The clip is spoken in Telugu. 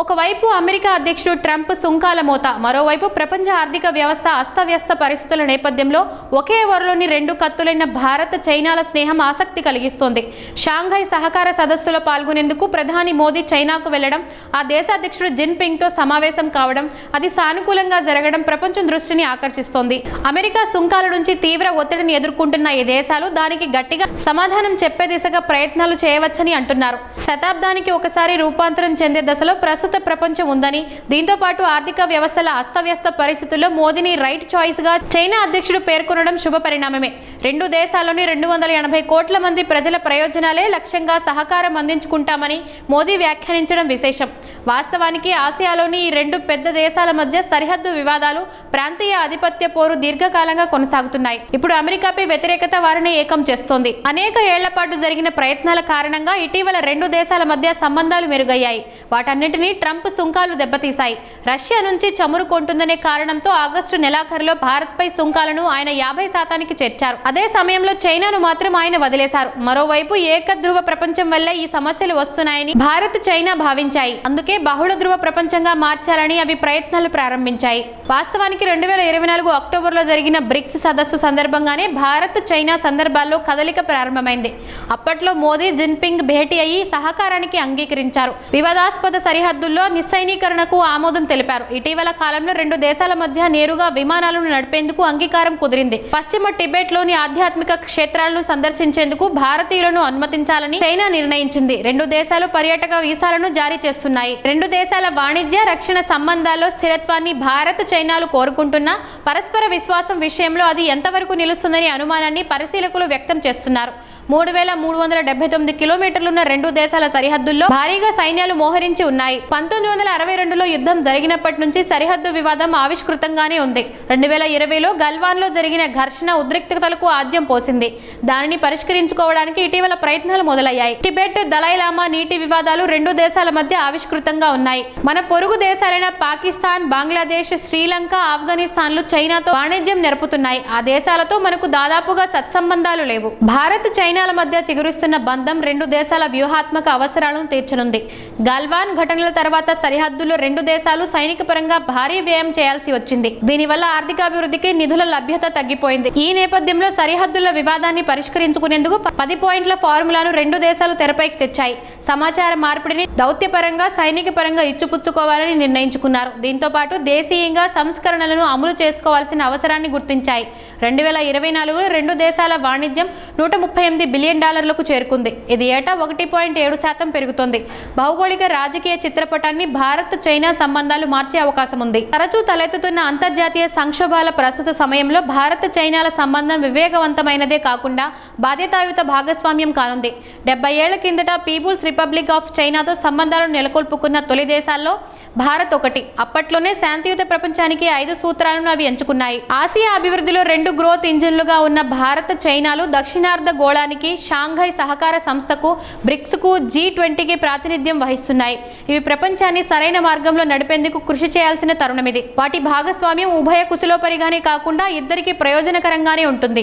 ఒకవైపు అమెరికా అధ్యక్షుడు ట్రంప్ సుంకాల మోత మరోవైపు ప్రపంచ ఆర్థిక వ్యవస్థ అస్తవ్యస్త పరిస్థితుల నేపథ్యంలో ఒకే వరలోని రెండు కత్తులైన భారత్ చైనాల స్నేహం ఆసక్తి కలిగిస్తోంది. షాంఘై సహకార సదస్సులో పాల్గొనేందుకు ప్రధాని మోదీ చైనాకు వెళ్ళడం ఆ దేశ అధ్యక్షుడు జిన్ సమావేశం కావడం అది సానుకూలంగా జరగడం ప్రపంచం దృష్టిని ఆకర్షిస్తోంది. అమెరికా సుంకాల నుంచి తీవ్ర ఒత్తిడిని ఎదుర్కొంటున్న ఈ దేశాలు దానికి గట్టిగా సమాధానం చెప్పే దిశగా ప్రయత్నాలు చేయవచ్చని అంటున్నారు. శతాబ్దానికి ఒకసారి రూపాంతరం చెందే దశలో ప్రస్తుతం ప్రపంచం ఉందని. దీంతో పాటు ఆర్థిక వ్యవస్థల అస్తవ్యస్త పరిస్థితుల్లో మోదీని రైట్ చాయిస్గా చైనా అధ్యక్షుడు పేర్కొనడం శుభ పరిణామమే. రెండు దేశాల్లోని రెండు వందల ఎనభై కోట్ల మంది ప్రజల ప్రయోజనాలే లక్ష్యంగా సహకారం అందించుకుంటామని మోదీ వ్యాఖ్యానించడం విశేషం. వాస్తవానికి ఆసియాలోని ఈ రెండు పెద్ద దేశాల మధ్య సరిహద్దు వివాదాలు ప్రాంతీయ ఆధిపత్య పోరు దీర్ఘకాలంగా కొనసాగుతున్నాయి. ఇప్పుడు అమెరికాపై వ్యతిరేకత వారిని ఏకం చేస్తోంది. అనేక ఏళ్ళ పాటు జరిగిన ప్రయత్నాల కారణంగా ఇటీవల రెండు దేశాల మధ్య సంబంధాలు మెరుగయ్యాయి. వాటన్నిటినీ ట్రంప్ సుంకాలు దెబ్బతీశాయి. రష్యా నుంచి చమురు కొంటుందనే కారణంతో ఆగస్టు నెలాఖరులో భారత్పై సుంకాలను ఆయన యాభై శాతానికి చేర్చారు. అదే సమయంలో చైనాను మాత్రం ఆయన వదిలేశారు. మరోవైపు ఏకధ్రువ ప్రపంచం వల్ల ఈ సమస్యలు వస్తున్నాయని భారత్ చైనా భావించాయి. అందుకే బహుళ ధ్రువ ప్రపంచంగా మార్చాలని అవి ప్రయత్నాలు ప్రారంభించాయి. వాస్తవానికి రెండు వేల ఇరవై నాలుగు అక్టోబర్లో జరిగిన బ్రిక్స్ సదస్సు సందర్భంగానే భారత్ చైనా సందర్భాల్లో కదలిక ప్రారంభమైంది. అప్పట్లో మోదీ జిన్పింగ్ భేటీ అయ్యి సహకారానికి అంగీకరించారు. వివాదాస్పద సరిహద్దు సరిహద్దుల్లో నిస్సైనీకరణకు ఆమోదం తెలిపారు. ఇటీవల కాలంలో రెండు దేశాల మధ్య నేరుగా విమానాలను నడిపేందుకు అంగీకారం కుదిరింది. పశ్చిమ టిబెట్లోని ఆధ్యాత్మిక క్షేత్రాలను సందర్శించేందుకు భారతీయులను అనుమతించాలని చైనా నిర్ణయించింది. రెండు దేశాలు పర్యాటక వీసాలను జారీ చేస్తున్నాయి. రెండు దేశాల వాణిజ్య రక్షణ సంబంధాల్లో స్థిరత్వాన్ని భారత్ చైనాలు కోరుకుంటున్నా పరస్పర విశ్వాసం విషయంలో అది ఎంతవరకు నిలుస్తుందనే అనుమానాన్ని పరిశీలకులు వ్యక్తం చేస్తున్నారు. మూడు వేల మూడు వందల డెబ్బై తొమ్మిది కిలోమీటర్లున్న రెండు దేశాల సరిహద్దుల్లో భారీగా సైన్యాలు మోహరించి ఉన్నాయి. పంతొమ్మిది వందల అరవై రెండులో యుద్ధం జరిగినప్పటి నుంచి సరిహద్దు వివాదం ఆవిష్కృతంగానే ఉంది. రెండు వేల ఇరవైలో గల్వాన్లో జరిగిన ఘర్షణ ఉద్రిక్తతలకు ఆద్యం పోసింది. దానిని పరిష్కరించుకోవడానికి ఇటీవల ప్రయత్నాలు మొదలయ్యాయి. టిబెట్ దలైలామా నీటి వివాదాలు రెండు దేశాల మధ్య ఆవిష్కృతంగా ఉన్నాయి. మన పొరుగు దేశాలైన పాకిస్తాన్ బంగ్లాదేశ్ శ్రీలంక ఆఫ్ఘనిస్తాన్లు చైనాతో వాణిజ్యం నెరుపుతున్నాయి ఆ దేశాలతో మనకు దాదాపుగా సత్సంబంధాలు లేవు. భారత్ చైనాల మధ్య చిగురిస్తున్న బంధం రెండు దేశాల వ్యూహాత్మక అవసరాలను తీర్చనుంది. గల్వాన్ ఘటనల తర్వాత సరిహద్దులు రెండు దేశాలు సైనిక పరంగా భారీ వ్యయం చేయాల్సి వచ్చింది. దీనివల్ల ఆర్థికాభివృద్ధికి నిధుల లభ్యత తగ్గిపోయింది. ఈ నేపథ్యంలో సరిహద్దుల వివాదాన్ని పరిష్కరించుకునేందుకు పది పాయింట్ల ఫార్ములాను రెండు దేశాలు తెరపైకి తెచ్చాయి. సమాచార మార్పిడిని దౌత్యపరంగా సైనిక పరంగా ఇచ్చిపుచ్చుకోవాలని నిర్ణయించుకున్నారు. దీంతో పాటు దేశీయంగా సంస్కరణలను అమలు చేసుకోవాల్సిన అవసరాన్ని గుర్తించాయి. రెండు వేల ఇరవై నాలుగులో రెండు దేశాల వాణిజ్యం నూట ముప్పై ఎనిమిది బిలియన్ డాలర్లకు చేరుకుంది. ఇది ఏటా ఒకటి పాయింట్ ఏడు శాతం పెరుగుతోంది. భౌగోళిక రాజకీయ చిత్రపటాన్ని భారత్ చైనా సంబంధాలు మార్చే అవకాశం ఉంది. తరచూ తలెత్తుతున్న అంతర్జాతీయ సంక్షోభాల ప్రస్తుత సమయంలో భారత్ చైనాల సంబంధం వివేకవంతమైనదే కాకుండా బాధ్యతాయుత భాగస్వామ్యం కానుంది. డెబ్బై ఏళ్ళ కిందట పీపుల్స్ రిపబ్లిక్ ఆఫ్ చైనాతో సంబంధాలను నెలకొల్పుకున్న తొలి దేశాల్లో భారత్ ఒకటి. అప్పట్లోనే శాంతియుత ప్రపంచానికి ఐదు సూత్రాలను అవి ఎంచుకున్నాయి. ఆసియా అభివృద్ధిలో రెండు గ్రోత్ ఇంజిన్లుగా ఉన్న భారత్ చైనాలు దక్షిణార్ధ గోళానికి షాంఘై సహకార సంస్థకు బ్రిక్స్కు జీ ట్వంటీకి ప్రాతినిధ్యం వహిస్తున్నాయి. ఇవి ప్రపంచాన్ని సరైన మార్గంలో నడిపేందుకు కృషి చేయాల్సిన తరుణమిది వాటి భాగస్వామ్యం ఉభయ కుశలోపరిగానే కాకుండా ఇద్దరికి ప్రయోజనకరంగానే ఉంటుంది.